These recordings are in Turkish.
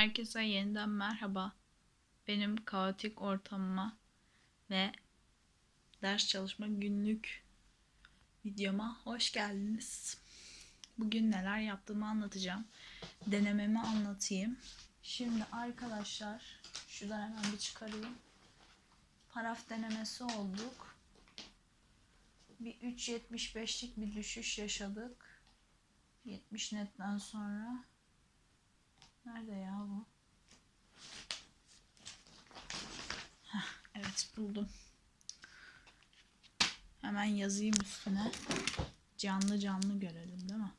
Herkese yeniden merhaba. Benim kaotik ortamıma ve ders çalışma günlük videoma hoş geldiniz. Bugün neler yaptığımı anlatacağım. Denememi anlatayım. Şimdi arkadaşlar şuradan hemen bir çıkarayım. Paraf denemesi olduk. Bir 3.75'lik bir düşüş yaşadık. 70 netten sonra Nerede ya bu? Heh, evet buldum. Hemen yazayım üstüne. Canlı canlı görelim değil mi?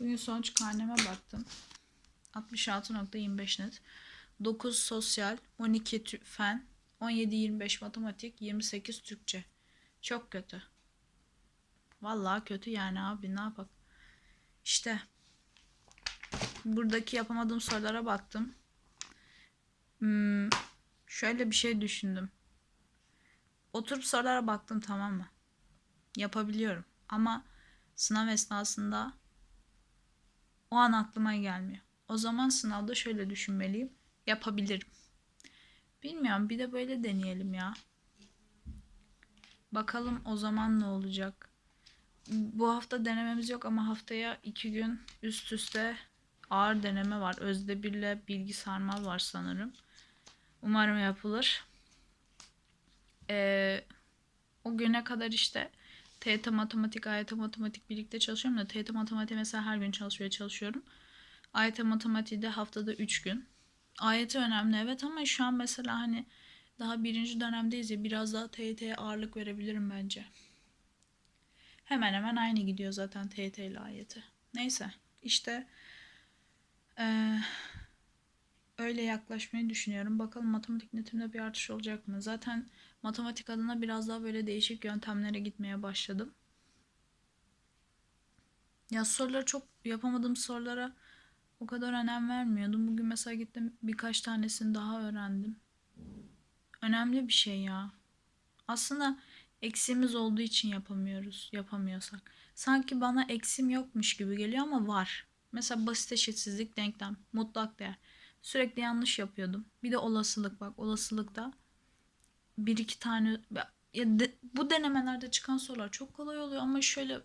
Bugün sonuç karneme baktım. 66.25 net. 9 sosyal, 12 tü- fen, 17-25 matematik, 28 Türkçe. Çok kötü. Vallahi kötü yani abi ne yapak. İşte buradaki yapamadığım sorulara baktım. Hmm, şöyle bir şey düşündüm. Oturup sorulara baktım tamam mı? Yapabiliyorum. Ama sınav esnasında o an aklıma gelmiyor. O zaman sınavda şöyle düşünmeliyim. Yapabilirim. Bilmiyorum bir de böyle deneyelim ya. Bakalım o zaman ne olacak bu hafta denememiz yok ama haftaya iki gün üst üste ağır deneme var. Özde birle bilgi sarmal var sanırım. Umarım yapılır. Ee, o güne kadar işte TYT matematik, AYT matematik birlikte çalışıyorum da TYT matematik mesela her gün çalışmaya çalışıyorum. AYT matematiği de haftada 3 gün. AYT önemli evet ama şu an mesela hani daha birinci dönemdeyiz ya biraz daha TYT'ye ağırlık verebilirim bence. Hemen hemen aynı gidiyor zaten TYT ile AYT. Neyse işte ee, öyle yaklaşmayı düşünüyorum. Bakalım matematik netimde bir artış olacak mı? Zaten matematik adına biraz daha böyle değişik yöntemlere gitmeye başladım. Ya soruları çok yapamadığım sorulara o kadar önem vermiyordum. Bugün mesela gittim birkaç tanesini daha öğrendim. Önemli bir şey ya. Aslında eksiğimiz olduğu için yapamıyoruz, yapamıyorsak. Sanki bana eksim yokmuş gibi geliyor ama var. Mesela basit eşitsizlik denklem, mutlak değer. Sürekli yanlış yapıyordum. Bir de olasılık bak olasılıkta bir iki tane ya de, bu denemelerde çıkan sorular çok kolay oluyor ama şöyle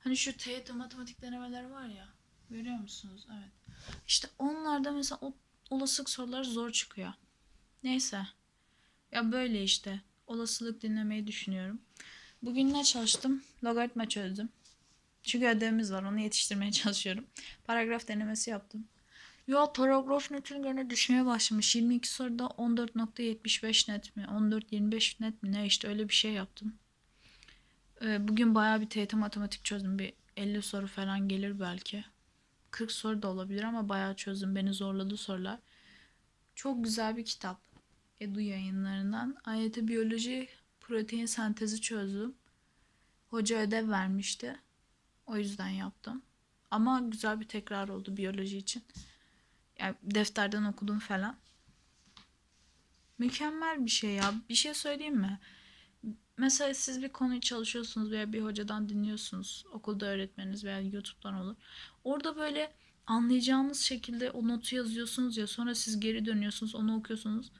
hani şu TYT matematik denemeler var ya görüyor musunuz? Evet. İşte onlarda mesela o olasılık sorular zor çıkıyor. Neyse. Ya böyle işte olasılık dinlemeyi düşünüyorum. Bugün ne çalıştım? Logaritma çözdüm. Çünkü ödevimiz var. Onu yetiştirmeye çalışıyorum. Paragraf denemesi yaptım. Ya paragraf netin gene düşmeye başlamış. 22 soruda 14.75 net mi? 14.25 net mi? Ne işte öyle bir şey yaptım. Ee, bugün bayağı bir TYT matematik çözdüm. Bir 50 soru falan gelir belki. 40 soru da olabilir ama bayağı çözdüm. Beni zorladı sorular. Çok güzel bir kitap. Edu yayınlarından. AYT biyoloji protein sentezi çözdüm. Hoca ödev vermişti. O yüzden yaptım. Ama güzel bir tekrar oldu biyoloji için. Yani defterden okudum falan. Mükemmel bir şey ya. Bir şey söyleyeyim mi? Mesela siz bir konuyu çalışıyorsunuz veya bir hocadan dinliyorsunuz. Okulda öğretmeniniz veya YouTube'dan olur. Orada böyle anlayacağınız şekilde o notu yazıyorsunuz ya sonra siz geri dönüyorsunuz onu okuyorsunuz.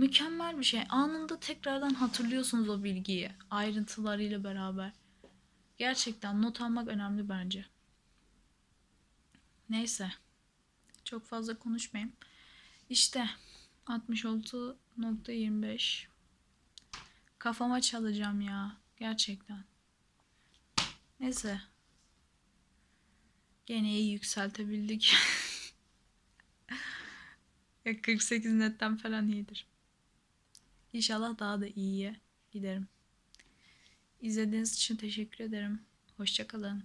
Mükemmel bir şey. Anında tekrardan hatırlıyorsunuz o bilgiyi ayrıntılarıyla beraber. Gerçekten not almak önemli bence. Neyse. Çok fazla konuşmayayım. İşte 66.25 Kafama çalacağım ya. Gerçekten. Neyse. Gene iyi yükseltebildik. ya 48 netten falan iyidir. İnşallah daha da iyiye giderim. İzlediğiniz için teşekkür ederim. Hoşçakalın.